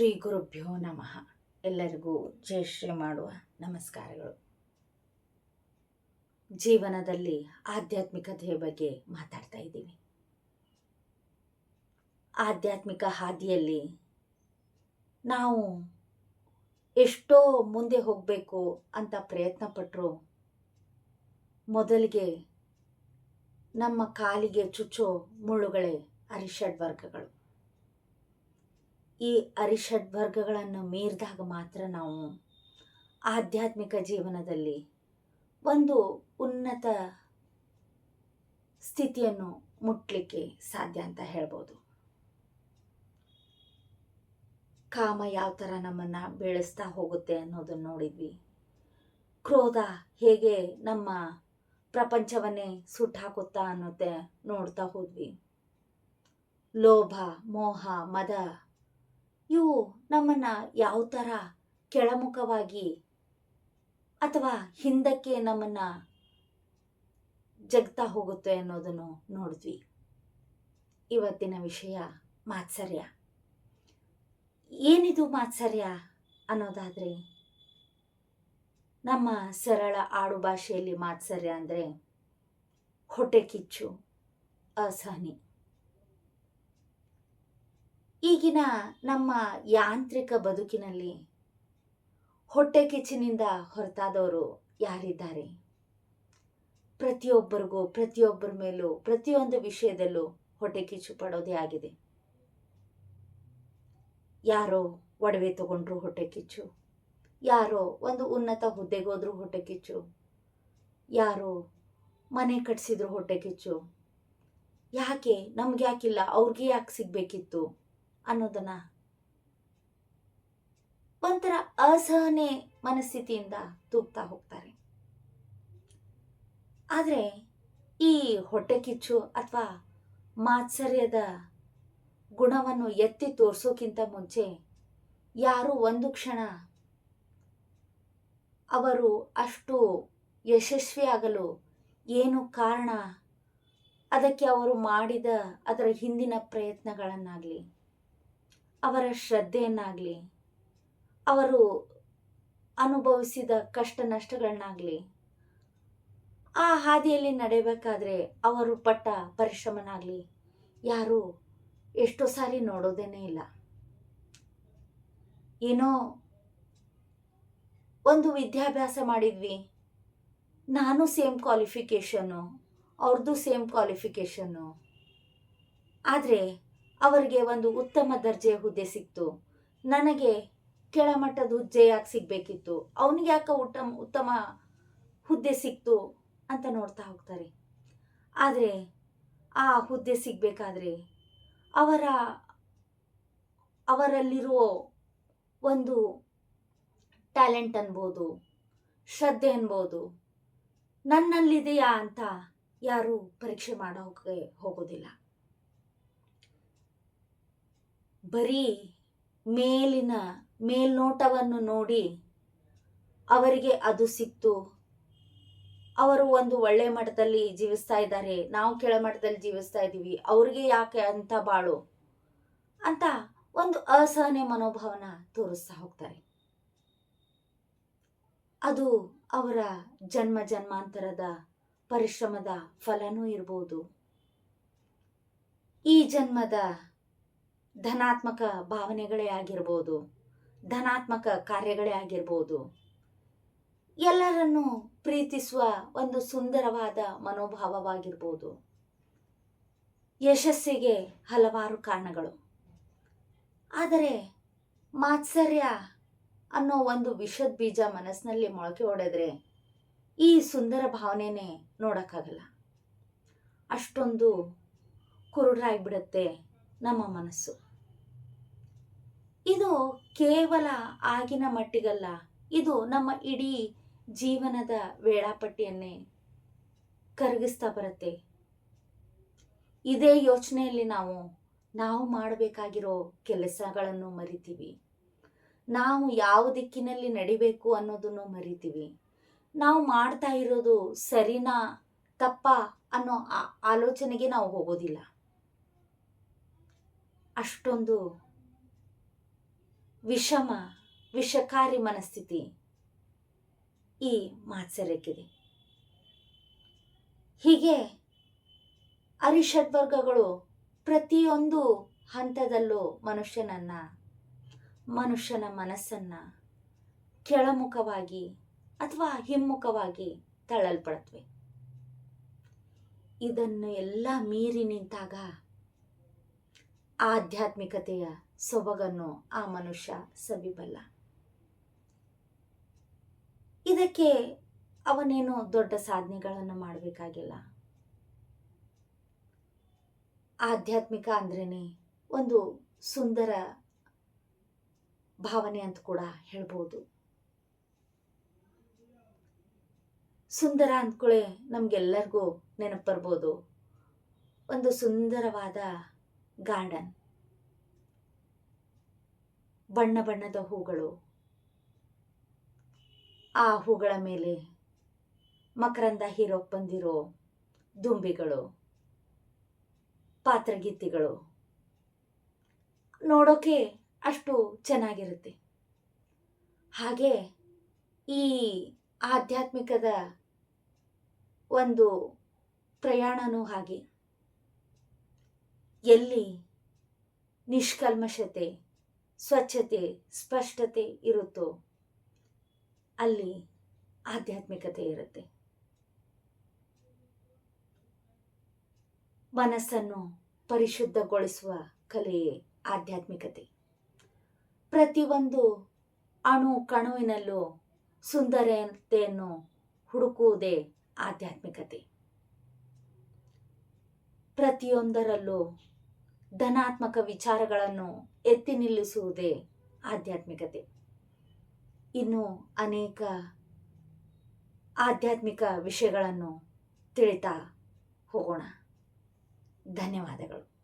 ಶ್ರೀ ಗುರುಭ್ಯೋ ನಮಃ. ಎಲ್ಲರಿಗೂ ಜಯ ಶ್ರೀ ಮಾಡುವ ನಮಸ್ಕಾರಗಳು. ಜೀವನದಲ್ಲಿ ಆಧ್ಯಾತ್ಮಿಕತೆಯ ಬಗ್ಗೆ ಮಾತಾಡ್ತಾ ಇದ್ದೀವಿ. ಆಧ್ಯಾತ್ಮಿಕ ಹಾದಿಯಲ್ಲಿ ನಾವು ಎಷ್ಟೋ ಮುಂದೆ ಹೋಗಬೇಕು ಅಂತ ಪ್ರಯತ್ನ ಪಟ್ಟರು ಮೊದಲಿಗೆ ನಮ್ಮ ಕಾಲಿಗೆ ಚುಚ್ಚೋ ಮುಳ್ಳುಗಳೇ ಅರಿಷಡ್ ವರ್ಗಗಳು. ಈ ಅರಿಷಡ್ ವರ್ಗಗಳನ್ನು ಮೀರಿದಾಗ ಮಾತ್ರ ನಾವು ಆಧ್ಯಾತ್ಮಿಕ ಜೀವನದಲ್ಲಿ ಒಂದು ಉನ್ನತ ಸ್ಥಿತಿಯನ್ನು ಮುಟ್ಲಿಕ್ಕೆ ಸಾಧ್ಯ ಅಂತ ಹೇಳ್ಬೋದು. ಕಾಮ ಯಾವ ಥರ ನಮ್ಮನ್ನು ಬೆಳೆಸ್ತಾ ಹೋಗುತ್ತೆ ಅನ್ನೋದನ್ನು ನೋಡಿದ್ವಿ. ಕ್ರೋಧ ಹೇಗೆ ನಮ್ಮ ಪ್ರಪಂಚವನ್ನೇ ಸುಟ್ಟಾಕುತ್ತಾ ಅನ್ನೋದೇ ನೋಡ್ತಾ ಹೋದ್ವಿ. ಲೋಭ, ಮೋಹ, ಮದ ಇವು ನಮ್ಮನ್ನು ಯಾವ ಥರ ಕೆಳಮುಖವಾಗಿ ಅಥವಾ ಹಿಂದಕ್ಕೆ ನಮ್ಮನ್ನು ಜಗ್ತಾ ಹೋಗುತ್ತೆ ಅನ್ನೋದನ್ನು ನೋಡಿದ್ವಿ. ಇವತ್ತಿನ ವಿಷಯ ಮಾತ್ಸರ್ಯ. ಏನಿದು ಮಾತ್ಸರ್ಯ ಅನ್ನೋದಾದರೆ ನಮ್ಮ ಸರಳ ಆಡು ಭಾಷೆಯಲ್ಲಿ ಮಾತ್ಸರ್ಯ ಅಂದರೆ ಹೊಟ್ಟೆ ಕಿಚ್ಚು, ಅಸಹನೆ. ಈಗಿನ ನಮ್ಮ ಯಾಂತ್ರಿಕ ಬದುಕಿನಲ್ಲಿ ಹೊಟ್ಟೆ ಕಿಚ್ಚಿನಿಂದ ಹೊರತಾದವರು ಯಾರಿದ್ದಾರೆ? ಪ್ರತಿಯೊಬ್ಬರಿಗೂ, ಪ್ರತಿಯೊಬ್ಬರ ಮೇಲೂ, ಪ್ರತಿಯೊಂದು ವಿಷಯದಲ್ಲೂ ಹೊಟ್ಟೆ ಕಿಚ್ಚು ಪಡೋದೇ ಆಗಿದೆ. ಯಾರೋ ಒಡವೆ ತಗೊಂಡ್ರು ಹೊಟ್ಟೆ ಕಿಚ್ಚು, ಯಾರೋ ಒಂದು ಉನ್ನತ ಹುದ್ದೆಗೋದ್ರೂ ಹೊಟ್ಟೆ ಕಿಚ್ಚು, ಯಾರೋ ಮನೆ ಕಟ್ಸಿದ್ರು ಹೊಟ್ಟೆ ಕಿಚ್ಚು, ಯಾಕೆ ನಮ್ಗೆ ಯಾಕಿಲ್ಲ ಅವ್ರಿಗೆ ಯಾಕೆ ಸಿಗ್ಬೇಕಿತ್ತು? ಅನ್ನೋದನ್ನ. ಒಂಥರ ಅಸಹನೆ ಮನಸ್ಥಿತಿಯಿಂದ ತೂಗ್ತಾ ಹೋಗ್ತಾರೆ. ಆದರೆ ಈ ಹೊಟ್ಟೆ ಕಿಚ್ಚು ಅಥವಾ ಮಾತ್ಸರ್ಯದ ಗುಣವನ್ನು ಎತ್ತಿ ತೋರಿಸೋಕ್ಕಿಂತ ಮುಂಚೆ ಯಾರು ಒಂದು ಕ್ಷಣ ಅವರು ಅಷ್ಟು ಯಶಸ್ವಿಯಾಗಲು ಏನು ಕಾರಣ? ಅದಕ್ಕೆ ಅವರು ಮಾಡಿದ ಅದರ ಹಿಂದಿನ ಪ್ರಯತ್ನಗಳನ್ನಾಗಲಿ ಅವರ ಶ್ರದ್ಧೆಯನ್ನಾಗಲಿ, ಅವರು ಅನುಭವಿಸಿದ ಕಷ್ಟ ನಷ್ಟಗಳನ್ನಾಗಲಿ, ಆ ಹಾದಿಯಲ್ಲಿ ನಡೆಯಬೇಕಾದ್ರೆ ಅವರು ಪಟ್ಟ ಪರಿಶ್ರಮನಾಗಲಿ, ಯಾರು ಎಷ್ಟೋ ಸಾರಿ ನೋಡೋದೇನೇ ಇಲ್ಲ. ಏನೋ ಒಂದು ವಿದ್ಯಾಭ್ಯಾಸ ಮಾಡಿದ್ವಿ, ನಾನು ಸೇಮ್ ಕ್ವಾಲಿಫಿಕೇಷನ್ನು ಅವ್ರದ್ದು ಸೇಮ್ ಕ್ವಾಲಿಫಿಕೇಷನ್ನು, ಆದರೆ ಅವರಿಗೆ ಒಂದು ಉತ್ತಮ ದರ್ಜೆಯ ಹುದ್ದೆ ಸಿಕ್ತು. ನನಗೆ ಕೆಳಮಟ್ಟದ ಹುದ್ದೆ ಯಾಕೆ ಸಿಗಬೇಕಿತ್ತು? ಅವನಿಗೆ ಯಾಕೆ ಉತ್ತಮ ಉತ್ತಮ ಹುದ್ದೆ ಸಿಕ್ತು ಅಂತ ನೋಡ್ತಾ ಹೋಗ್ತಾರೆ. ಆದರೆ ಆ ಹುದ್ದೆ ಸಿಗಬೇಕಾದ್ರೆ ಅವರ, ಅವರಲ್ಲಿರೋ ಒಂದು ಟ್ಯಾಲೆಂಟ್ ಅನ್ಬೋದು, ಶ್ರದ್ಧೆ ಅನ್ಬೋದು, ನನ್ನಲ್ಲಿದೆಯಾ ಅಂತ ಯಾರೂ ಪರೀಕ್ಷೆ ಮಾಡೋಕೆ ಹೋಗೋದಿಲ್ಲ. ಬರೀ ಮೇಲಿನ ಮೇಲ್ನೋಟವನ್ನು ನೋಡಿ ಅವರಿಗೆ ಅದು ಸಿಕ್ತು. ಅವರು ಒಂದು ಒಳ್ಳೆ ಮಟ್ಟದಲ್ಲಿ ಜೀವಿಸ್ತಾ ಇದ್ದಾರೆ. ನಾವು ಕೆಳಮಟ್ಟದಲ್ಲಿ ಜೀವಿಸ್ತಾ ಇದ್ದೀವಿ. ಅವ್ರಿಗೆ ಯಾಕೆ ಅಂತ ಬಾಳು. ಅಂತ ಒಂದು ಅಸಹನೆ ಮನೋಭಾವನ ತೋರಿಸ್ತಾ ಹೋಗ್ತಾರೆ. ಅದು ಅವರ ಜನ್ಮ ಜನ್ಮಾಂತರದ ಪರಿಶ್ರಮದ ಫಲನೂ ಇರ್ಬೋದು. ಈ ಜನ್ಮದ ಧನಾತ್ಮಕ ಭಾವನೆಗಳೇ ಆಗಿರ್ಬೋದು, ಧನಾತ್ಮಕ ಕಾರ್ಯಗಳೇ ಆಗಿರ್ಬೋದು, ಎಲ್ಲರನ್ನು ಪ್ರೀತಿಸುವ ಒಂದು ಸುಂದರವಾದ ಮನೋಭಾವವಾಗಿರ್ಬೋದು. ಯಶಸ್ಸಿಗೆ ಹಲವಾರು ಕಾರಣಗಳು. ಆದರೆ ಮಾತ್ಸರ್ಯ ಅನ್ನೋ ಒಂದು ವಿಷದ ಬೀಜ ಮನಸ್ಸಿನಲ್ಲಿ ಮೊಳಕೆ ಹೊಡೆದ್ರೆ ಈ ಸುಂದರ ಭಾವನೆನೇ ನೋಡೋಕ್ಕಾಗಲ್ಲ. ಅಷ್ಟೊಂದು ಕುರುಡ್ರಾಗಿಬಿಡುತ್ತೆ ನಮ್ಮ ಮನಸ್ಸು. ಇದು ಕೇವಲ ಆಗಿನ ಮಟ್ಟಿಗಲ್ಲ, ಇದು ನಮ್ಮ ಇಡೀ ಜೀವನದ ವೇಳಾಪಟ್ಟಿಯನ್ನೇ ಕರಗಿಸ್ತಾ ಬರುತ್ತೆ. ಇದೇ ಯೋಚನೆಯಲ್ಲಿ ನಾವು ನಾವು ಮಾಡಬೇಕಾಗಿರೋ ಕೆಲಸಗಳನ್ನು ಮರಿತೀವಿ. ನಾವು ಯಾವ ದಿಕ್ಕಿನಲ್ಲಿ ನಡಿಬೇಕು ಅನ್ನೋದನ್ನು ಮರಿತೀವಿ. ನಾವು ಮಾಡ್ತಾ ಇರೋದು ಸರಿನಾ, ತಪ್ಪ ಅನ್ನೋ ಆಲೋಚನೆಗೆ ನಾವು ಹೋಗೋದಿಲ್ಲ. ಅಷ್ಟೊಂದು ವಿಷಮ, ವಿಷಕಾರಿ ಮನಸ್ಥಿತಿ ಈ ಮಾತ್ಸರ್ಯಕ್ಕಿದೆ. ಹೀಗೆ ಅರಿಷಡ್ವರ್ಗಗಳು ಪ್ರತಿಯೊಂದು ಹಂತದಲ್ಲೂ ಮನುಷ್ಯನನ್ನ, ಮನುಷ್ಯನ ಮನಸ್ಸನ್ನು ಕೆಳಮುಖವಾಗಿ ಅಥವಾ ಹಿಮ್ಮುಖವಾಗಿ ತಳ್ಳಲ್ಪಡತ್ವೆ ಇದನ್ನು ಎಲ್ಲ ಮೀರಿ ನಿಂತಾಗ ಆಧ್ಯಾತ್ಮಿಕತೆಯ ಸೊಬಗನ್ನು ಆ ಮನುಷ್ಯ ಸವಿಬಲ್ಲ. ಇದಕ್ಕೆ ಅವನೇನು ದೊಡ್ಡ ಸಾಧನೆಗಳನ್ನು ಮಾಡಬೇಕಾಗಿಲ್ಲ. ಆಧ್ಯಾತ್ಮಿಕ ಅಂದ್ರೇ ಒಂದು ಸುಂದರ ಭಾವನೆ ಅಂತ ಕೂಡ ಹೇಳ್ಬೋದು. ಸುಂದರ ಅಂದ್ಕೊಳ್ಳೆ ನಮಗೆಲ್ಲರಿಗೂ ನೆನಪು ಬರ್ಬೋದು. ಒಂದು ಸುಂದರವಾದ ಗಾರ್ಡನ್. ಬಣ್ಣ ಬಣ್ಣದ ಹೂಗಳು. ಆ ಹೂಗಳ ಮೇಲೆ ಮಕರಂದ ಹೀರೋಕ್ ಬಂದಿರೋ ದುಂಬಿಗಳು, ಪಾತ್ರಗೀತಿಗಳು ನೋಡೋಕೆ ಅಷ್ಟು ಚೆನ್ನಾಗಿರುತ್ತೆ. ಹಾಗೆ ಈ ಆಧ್ಯಾತ್ಮಿಕದ ಒಂದು ಪ್ರಯಾಣನೂ ಹಾಗೆ. ಎಲ್ಲಿ ನಿಷ್ಕಲ್ಮಶತೆ ಸ್ವಚ್ಛತೆ, ಸ್ಪಷ್ಟತೆ ಇರುತ್ತೋ, ಅಲ್ಲಿ ಆಧ್ಯಾತ್ಮಿಕತೆ ಇರುತ್ತೆ. ಮನಸ್ಸನ್ನು ಪರಿಶುದ್ಧಗೊಳಿಸುವ ಕಲೆಯೇ ಆಧ್ಯಾತ್ಮಿಕತೆ. ಪ್ರತಿಯೊಂದು ಅಣು ಕಣುವಿನಲ್ಲೂ ಸುಂದರತೆಯನ್ನು ಹುಡುಕುವುದೇ ಆಧ್ಯಾತ್ಮಿಕತೆ. ಪ್ರತಿಯೊಂದರಲ್ಲೂ ಧನಾತ್ಮಕ ವಿಚಾರಗಳನ್ನು ಎತ್ತಿ ನಿಲ್ಲಿಸುವುದೇ ಆಧ್ಯಾತ್ಮಿಕತೆ. ಇನ್ನು ಅನೇಕ ಆಧ್ಯಾತ್ಮಿಕ ವಿಷಯಗಳನ್ನು ತಿಳಿತಾ ಹೋಗೋಣ. ಧನ್ಯವಾದಗಳು.